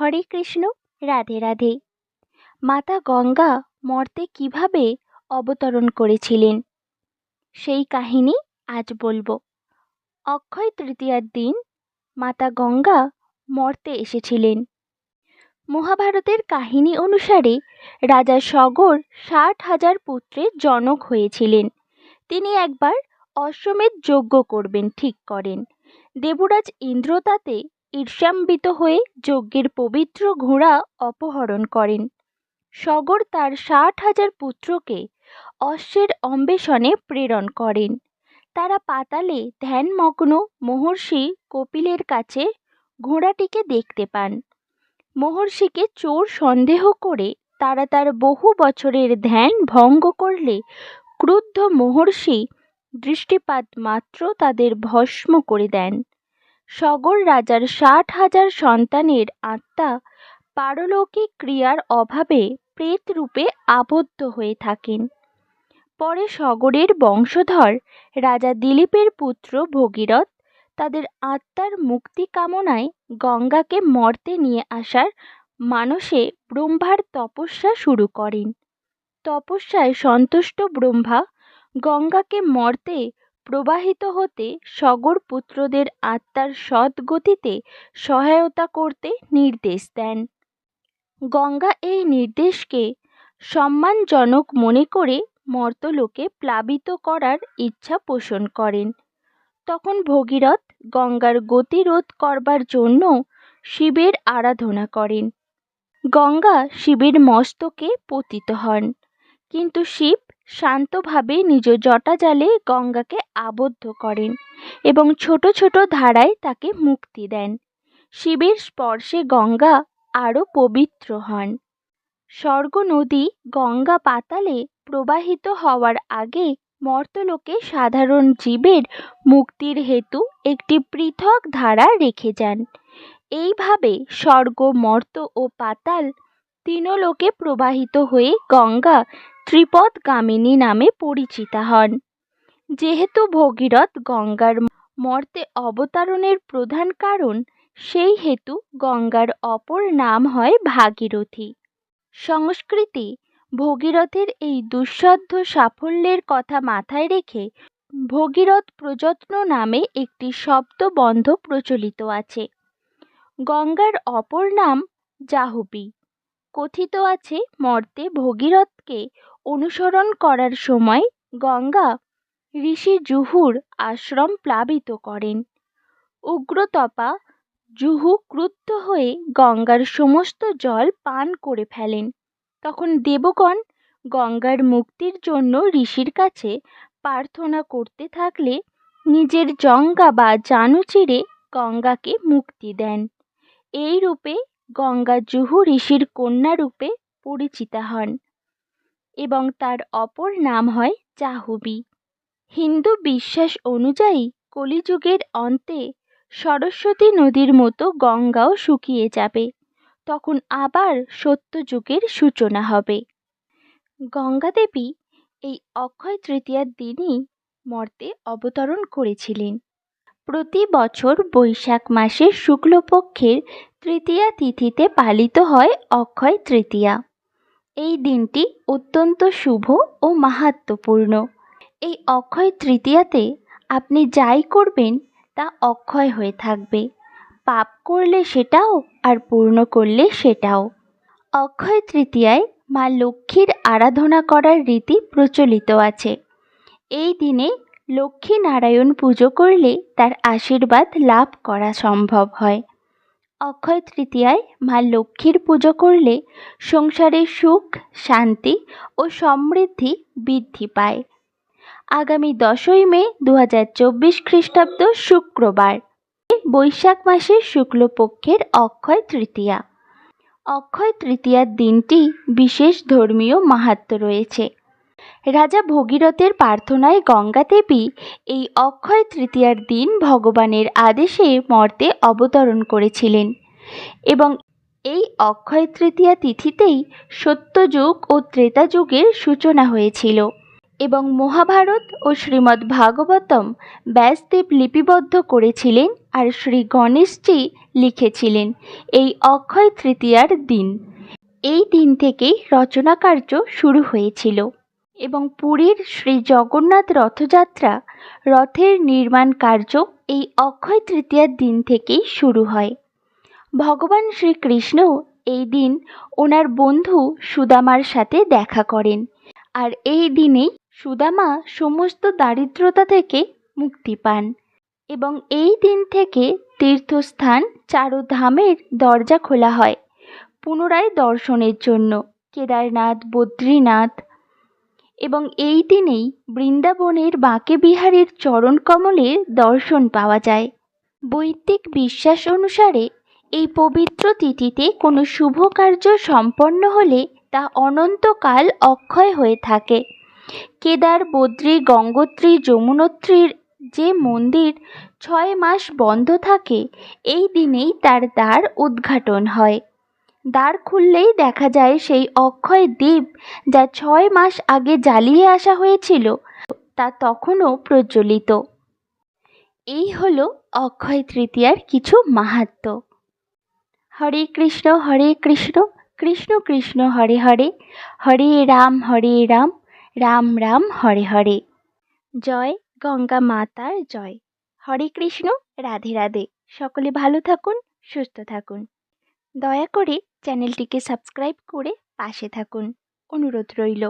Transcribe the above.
হরে কৃষ্ণ, রাধে রাধে। মাতা গঙ্গা মর্তে কীভাবে অবতরণ করেছিলেন? সেই কাহিনী আজ বলব। অক্ষয় তৃতীয়ার দিন মাতা গঙ্গা মর্তে এসেছিলেন। মহাভারতের কাহিনী অনুসারে রাজা সগর ষাট হাজার পুত্রের জনক হয়েছিলেন। তিনি একবার অশ্বমেধ যজ্ঞ করবেন, ঠিক করেন। দেবরাজ ইন্দ্র তাতে ঈর্ষান্বিত হয়ে যজ্ঞের পবিত্র ঘোড়া অপহরণ করেন। সগর তার ষাট হাজার পুত্রকে অশ্বের অন্বেষণে প্রেরণ করেন। তারা পাতালে ধ্যানমগ্ন মহর্ষি কপিলের কাছে ঘোড়াটিকে দেখতে পান। মহর্ষিকে চোর সন্দেহ করে তারা তার বহু বছরের ধ্যান ভঙ্গ করলে ক্রুদ্ধ মহর্ষি দৃষ্টিপাত মাত্র তাদের ভস্ম করে দেন। সগর রাজার ষাট হাজার সন্তানের আত্মা পারলৌকিক ক্রিয়ার অভাবে প্রেত রূপে আবদ্ধ হয়ে থাকেন। পরে সগরের বংশধর রাজা দিলীপের পুত্র ভগীরথ তাদের আত্মার মুক্তি কামনায় গঙ্গাকে মর্তে নিয়ে আসার মানসে ব্রহ্মার তপস্যা শুরু করেন। তপস্যায় সন্তুষ্ট ব্রহ্মা গঙ্গাকে মর্তে প্রবাহিত হতে সগর পুত্রদের আত্মার সদ্গতিতে সহায়তা করতে নির্দেশ দেন। গঙ্গা এই নির্দেশকে সম্মানজনক মনে করে মর্তলোকে প্লাবিত করার ইচ্ছা পোষণ করেন। তখন ভগীরথ গঙ্গার গতি রোধ করবার জন্য শিবের আরাধনা করেন। গঙ্গা শিবের মস্তকে পতিত হন, কিন্তু শিব শান্তভাবে নিজ জটাজালে গঙ্গাকে আবদ্ধ করেন এবং ছোট ছোট ধারায় তাকে মুক্তি দেন। শিবের স্পর্শে গঙ্গা আরও পবিত্র হন। স্বর্গ নদী গঙ্গা পাতালে প্রবাহিত হওয়ার আগে মর্তলোকে সাধারণ জীবের মুক্তির হেতু একটি পৃথক ধারা রেখে যান। এইভাবে স্বর্গ, মর্ত ও পাতাল তিনলোকে প্রবাহিত হয়ে গঙ্গা ত্রিপদগামিনী নামে পরিচিতা হন। যেহেতু ভগীরথ গঙ্গার মর্তে অবতারণের প্রধান কারণ, সেই হেতু গঙ্গার অপর নাম হয় ভাগীরথী। সংস্কৃতি, ভগীরথের এই দুঃসাধ্য সাফল্যের কথা মাথায় রেখে ভগীরথ প্রযত্ন নামে একটি শব্দবন্ধ প্রচলিত আছে। গঙ্গার অপর নাম জাহ্নবী কথিত আছে মর্তে ভগীরথকে অনুসরণ করার সময় গঙ্গা ঋষি জুহুর আশ্রম প্লাবিত করেন। উগ্রতপা জুহু ক্রুদ্ধ হয়ে গঙ্গার সমস্ত জল পান করে ফেলেন। তখন দেবগণ গঙ্গার মুক্তির জন্য ঋষির কাছে প্রার্থনা করতে থাকলে নিজের জঙ্গা বা জানু চিরে গঙ্গাকে মুক্তি দেন। এই রূপে গঙ্গা জুহু ঋষির কন্যা রূপে পরিচিতা হন। এবং তার অপর নাম হয় জাহ্নবী হিন্দু বিশ্বাস অনুযায়ী কলিযুগের অন্তে সরস্বতী নদীর মতো গঙ্গাও শুকিয়ে যাবে। তখন আবার সত্যযুগের সূচনা হবে। গঙ্গা দেবী এই অক্ষয় তৃতীয়ার দিনই মর্তে অবতরণ করেছিলেন। প্রতি বছর বৈশাখ মাসের শুক্লপক্ষের তৃতীয়া তিথিতে পালিত হয় অক্ষয় তৃতীয়া। এই দিনটি অত্যন্ত শুভ ও মাহাত্ম্যপূর্ণ। এই অক্ষয় তৃতীয়াতে আপনি যাই করবেন, তা অক্ষয় হয়ে থাকবে। পাপ করলে সেটাও আর পূর্ণ করলে সেটাও। অক্ষয় তৃতীয়ায় মা লক্ষ্মীর আরাধনা করার রীতি প্রচলিত আছে। এই দিনে লক্ষ্মী নারায়ণ পুজো করলে তার আশীর্বাদ লাভ করা সম্ভব হয়। অক্ষয় তৃতীয়ায় মা লক্ষ্মীর পুজো করলে সংসারে সুখ, শান্তি ও সমৃদ্ধি বৃদ্ধি পায়। আগামী দশই মে দু হাজার চব্বিশ খ্রিস্টাব্দ শুক্রবার, বৈশাখ মাসের শুক্লপক্ষের অক্ষয় তৃতীয়া। অক্ষয় তৃতীয়ার দিনটি বিশেষ ধর্মীয় মাহাত্ম রয়েছে। রাজা ভগীরথের প্রার্থনায় গঙ্গা দেবী এই অক্ষয় তৃতীয়ার দিন ভগবানের আদেশে মর্তে অবতরণ করেছিলেন এবং এই অক্ষয় তৃতীয়া তিথিতেই সত্যযুগ ও ত্রেতা যুগের সূচনা হয়েছিল এবং মহাভারত ও শ্রীমদ্ ভাগবতম ব্যাসদেব লিপিবদ্ধ করেছিলেন আর শ্রী গণেশজি লিখেছিলেন এই অক্ষয় তৃতীয়ার দিন। এই দিন থেকেই রচনা কার্য শুরু হয়েছিল। এবং পুরীর শ্রী জগন্নাথ রথযাত্রা, রথের নির্মাণ কার্য এই অক্ষয় তৃতীয়ার দিন থেকেই শুরু হয়। ভগবান শ্রীকৃষ্ণ এই দিন ওনার বন্ধু সুদামার সাথে দেখা করেন আর এই দিনেই সুদামা সমস্ত দারিদ্রতা থেকে মুক্তি পান এবং এই দিন থেকে তীর্থস্থান চারুধামের দরজা খোলা হয় পুনরায় দর্শনের জন্য। কেদারনাথ, বদ্রীনাথ এবং এই দিনেই বৃন্দাবনের বাঁকে বিহারীর চরণ কমলের দর্শন পাওয়া যায়। বৈদিক বিশ্বাস অনুসারে এই পবিত্র তিথিতে কোনো শুভ কার্য সম্পন্ন হলে তা অনন্তকাল অক্ষয় হয়ে থাকে। কেদার, বদ্রী, গঙ্গোত্রী, যমুনোত্রীর যে মন্দির ছয় মাস বন্ধ থাকে, এই দিনেই তার দ্বার উদ্ঘাটন হয়। দ্বার খুললেই দেখা যায় সেই অক্ষয় দ্বীপ যা ছয় মাস আগে জ্বালিয়ে আসা হয়েছিল, তা তখনও প্রজ্বলিত। এই হল অক্ষয় তৃতীয়ার কিছু মাহাত্ম্য হরে কৃষ্ণ হরে কৃষ্ণ কৃষ্ণ কৃষ্ণ, হরে হরে হরে রাম হরে রাম রাম রাম, হরে হরে। জয় গঙ্গা মাতার জয়। হরে কৃষ্ণ, রাধে রাধে। সকলে ভালো থাকুন, সুস্থ থাকুন। দয়া করে চ্যানেলটিকে সাবস্ক্রাইব করে পাশে থাকুন। অনুরোধ রইল।